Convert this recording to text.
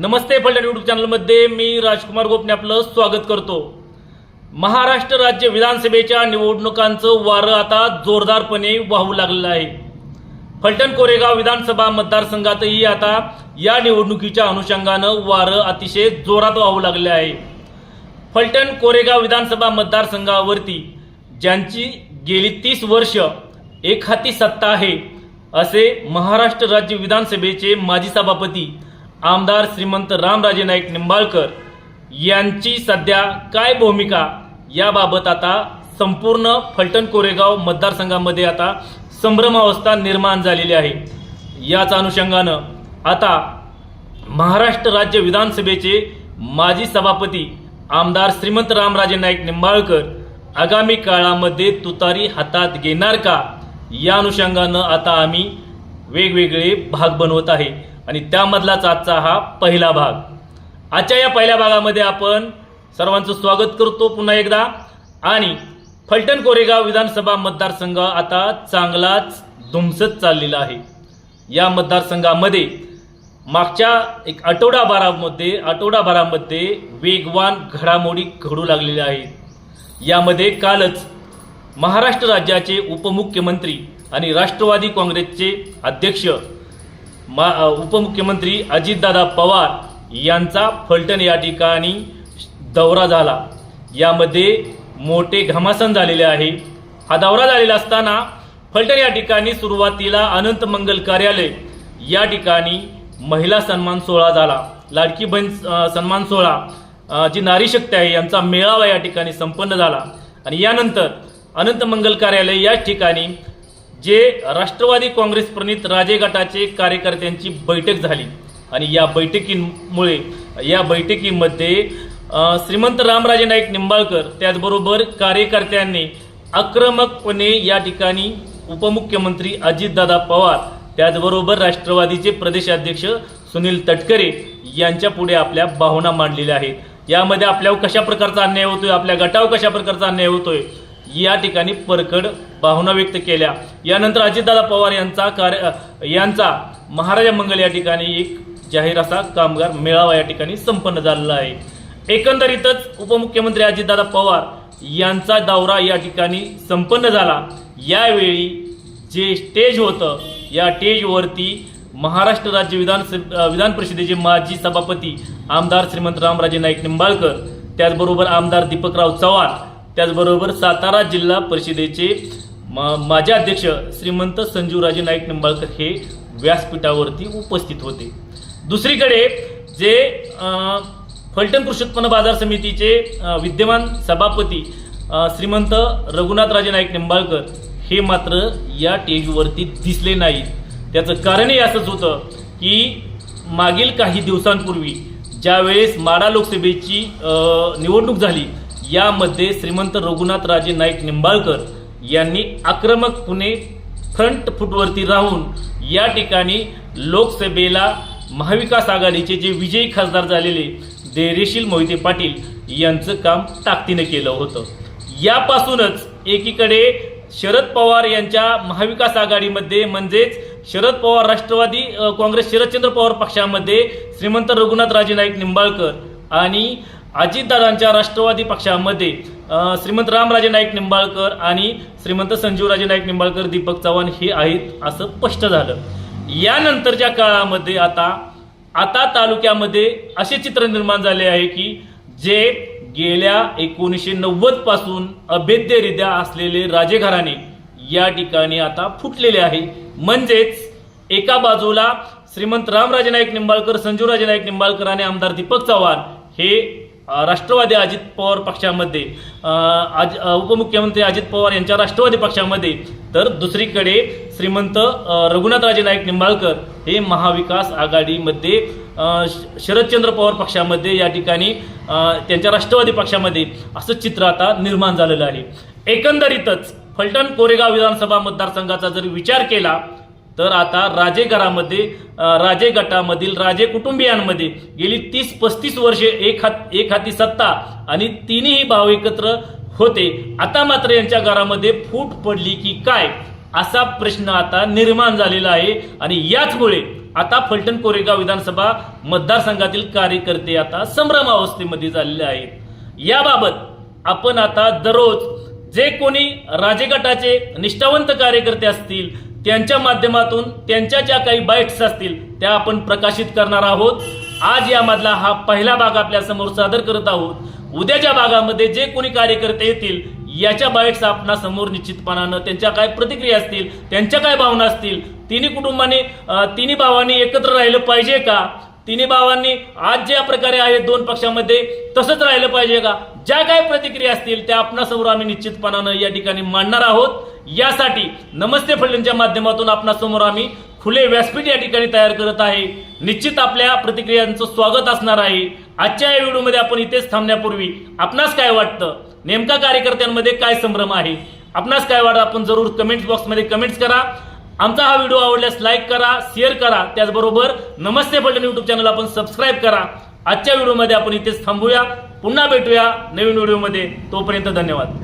नमस्ते Phaltan YouTube चॅनलमध्ये मी राजकुमार गोपने आपलं स्वागत करतो. महाराष्ट्र राज्य विधानसभेच्या निवडणुकांचं वारं आता जोरदारपणे वाहू लागलेलं आहे. फलटण कोरेगाव विधानसभा मतदारसंघातही आता या निवडणुकीच्या अनुषंगानं वारं अतिशय जोरात वाहू लागले आहे. फलटण कोरेगाव विधानसभा मतदारसंघावरती ज्यांची गेली तीस वर्ष एक हाती सत्ता आहे असे महाराष्ट्र राज्य विधानसभेचे माजी सभापती आमदार श्रीमंत रामराजे नाईक निंबाळकर यांची सध्या काय भूमिका याबाबत आता संपूर्ण फलटण कोरेगाव मतदारसंघामध्ये आता संभ्रमावस्था निर्माण झालेली आहे. याच अनुषंगानं आता महाराष्ट्र राज्य विधानसभेचे माजी सभापती आमदार श्रीमंत रामराजे नाईक निंबाळकर आगामी काळामध्ये तुतारी हातात घेणार का? या अनुषंगानं आता आम्ही वेगवेगळे भाग बनवत आहे. आणि त्यामधलाच आजचा हा पहिला भाग. आजच्या या पहिल्या भागामध्ये आपण सर्वांचं स्वागत करतो पुन्हा एकदा. आणि फलटण कोरेगाव विधानसभा मतदारसंघ आता चांगलाच धुमसत चाललेला आहे. या मतदारसंघामध्ये मागच्या एक आठवडाभरामध्ये आठवडाभरामध्ये वेगवान घडामोडी घडू लागलेल्या आहेत. यामध्ये कालच महाराष्ट्र राज्याचे उपमुख्यमंत्री आणि राष्ट्रवादी काँग्रेसचे अध्यक्ष मा उपमुख्यमंत्री अजितदादा पवार यांचा फलटण या ठिकाणी दौरा झाला. यामध्ये मोठे घमासन झालेले आहे. हा दौरा झालेला असताना फलटण या ठिकाणी सुरुवातीला अनंत मंगल कार्यालय या ठिकाणी महिला सन्मान सोहळा झाला. लाडकी बहीण सन्मान सोहळा जी नारी शक्ती आहे यांचा मेळावा या ठिकाणी संपन्न झाला. आणि यानंतर अनंत मंगल कार्यालय या ठिकाणी जे राष्ट्रवादी काँग्रेस प्रणित राजे गटाचे कार्यकर्त्यांची बैठक झाली. आणि या बैठकीमुळे या बैठकीमध्ये श्रीमंत रामराजे नाईक निंबाळकर त्याचबरोबर कार्यकर्त्यांनी आक्रमकपणे या ठिकाणी उपमुख्यमंत्री अजितदादा पवार त्याचबरोबर राष्ट्रवादीचे प्रदेशाध्यक्ष सुनील तटकरे यांच्या पुढे आपल्या भावना मांडलेल्या आहेत. यामध्ये आपल्यावर कशा प्रकारचा अन्याय होतोय आपल्या गटावर कशा प्रकारचा अन्याय होतोय या ठिकाणी परकड भावना व्यक्त केल्या. यानंतर अजितदादा पवार यांचा कार्य यांचा महाराजा मंगल या ठिकाणी एक जाहीर असा कामगार मेळावा या ठिकाणी संपन्न झालेला आहे. एकंदरीतच उपमुख्यमंत्री अजितदादा पवार यांचा दौरा या ठिकाणी संपन्न झाला. यावेळी जे स्टेज होतं या स्टेजवरती महाराष्ट्र राज्य विधान विधान परिषदेचे माजी सभापती आमदार श्रीमंत रामराजे नाईक निंबाळकर त्याचबरोबर आमदार दीपकराव चव्हाण त्याचबरोबर सातारा जिल्हा परिषदेचे मा- माजी अध्यक्ष श्रीमंत संजीवराजे नाईक निंबाळकर हे व्यासपीठावरती उपस्थित होते. दुसरीकडे जे फलटण कृषी उत्पन्न बाजार समितीचे विद्यमान सभापती श्रीमंत रघुनाथराजे नाईक निंबाळकर हे मात्र या टेजवरती दिसले नाहीत. त्याचं कारणही असंच होतं की मागील काही दिवसांपूर्वी ज्यावेळेस माडा लोकसभेची निवडणूक झाली यामध्ये श्रीमंत रघुनाथ राजे नाईक निंबाळकर यांनी आक्रमकपणे फ्रंट फुटवरती राहून या ठिकाणी लोकसभेला महाविकास आघाडीचे जे विजयी खासदार झालेले धैर्यशील मोहिते पाटील यांचं काम ताकदीने केलं होतं. यापासूनच एकीकडे शरद पवार यांच्या महाविकास आघाडीमध्ये म्हणजेच शरद पवार राष्ट्रवादी काँग्रेस शरदचंद्र पवार पक्षामध्ये श्रीमंत रघुनाथ राजे नाईक निंबाळकर आणि अजितदादांच्या राष्ट्रवादी पक्षामध्ये श्रीमंत रामराजे नाईक निंबाळकर आणि श्रीमंत संजीवराजे नाईक निंबाळकर दीपक चव्हाण हे आहेत असं स्पष्ट झालं. यानंतरच्या काळामध्ये आता आता तालुक्यामध्ये असे चित्र निर्माण झाले आहे की जे गेल्या एकोणीसशे नव्वदपासून अभेद्यरित्या असलेले राजेघराणे या ठिकाणी आता फुटलेले आहे. म्हणजेच एका बाजूला श्रीमंत रामराजे नाईक निंबाळकर संजीवराजे नाईक निंबाळकर आणि आमदार दीपक चव्हाण हे राष्ट्रवादी अजित पवार पक्षामध्ये आज उपमुख्यमंत्री अजित पवार यांच्या राष्ट्रवादी पक्षामध्ये तर दुसरीकडे श्रीमंत रघुनाथराजे नाईक निंबाळकर हे महाविकास आघाडीमध्ये श- शरदचंद्र पवार पक्षामध्ये या ठिकाणी त्यांच्या राष्ट्रवादी पक्षामध्ये असं चित्र आता निर्माण झालेलं आहे. एकंदरीतच फलटण कोरेगाव विधानसभा मतदारसंघाचा जर विचार केला तर आता राजे घरामध्ये राजे गटामधील राजे कुटुंबियांमध्ये गेली तीस पस्तीस वर्षे एक हात एक हाती सत्ता आणि तिन्ही भाव एकत्र होते. आता मात्र यांच्या घरामध्ये फूट पडली की काय? असा प्रश्न आता निर्माण झालेला आहे आणि याचमुळे आता फलटण कोरेगाव विधानसभा मतदारसंघातील कार्यकर्ते आता संभ्रम अवस्थेमध्ये झालेले आहेत. याबाबत आपण आता दररोज जे कोणी राजगटाचे निष्ठावंत कार्यकर्ते असतील त्यांच्या माध्यमातून त्यांच्या ज्या काही बाईट्स असतील त्या आपण प्रकाशित करणार आहोत. आज यामधला हा पहिला भाग आपल्यासमोर सादर करत आहोत. उद्याच्या भागामध्ये जे कोणी कार्यकर्ते येतील याच्या बाईट्स आपणा समोर निश्चितपणानं त्यांच्या काय प्रतिक्रिया असतील त्यांच्या काय भावना असतील तिन्ही कुटुंबाने तिन्ही भावांनी एकत्र राहिलं पाहिजे का? तिन्ही भावांनी आज ज्या प्रकारे आहे दोन पक्षामध्ये तसंच राहिलं पाहिजे का? ज्या काय प्रतिक्रिया असतील त्या आपणासमोर आम्ही निश्चितपणानं या ठिकाणी मांडणार आहोत. यासाठी नमस्ते फलटणच्या माध्यमातून आपणासमोर आम्ही खुले व्यासपीठ या ठिकाणी तयार करत आहे. निश्चित आपल्या प्रतिक्रियांचं स्वागत असणार आहे. आजच्या या व्हिडिओमध्ये आपण इथेच थांबण्यापूर्वी आपणास काय वाटतं? नेमका कार्यकर्त्यांमध्ये काय संभ्रम आहे? आपणास काय वाटतं? आपण जरूर कमेंट बॉक्समध्ये कमेंट्स करा. आमचा हा व्हिडिओ आवडल्यास लाईक करा शेअर करा. त्याचबरोबर नमस्ते फलटण युट्यूब चॅनल आपण सबस्क्राईब करा. आजच्या व्हिडिओमध्ये आपण इथेच थांबूया. पुन्हा भेटूया नवीन व्हिडिओमध्ये. तोपर्यंत धन्यवाद.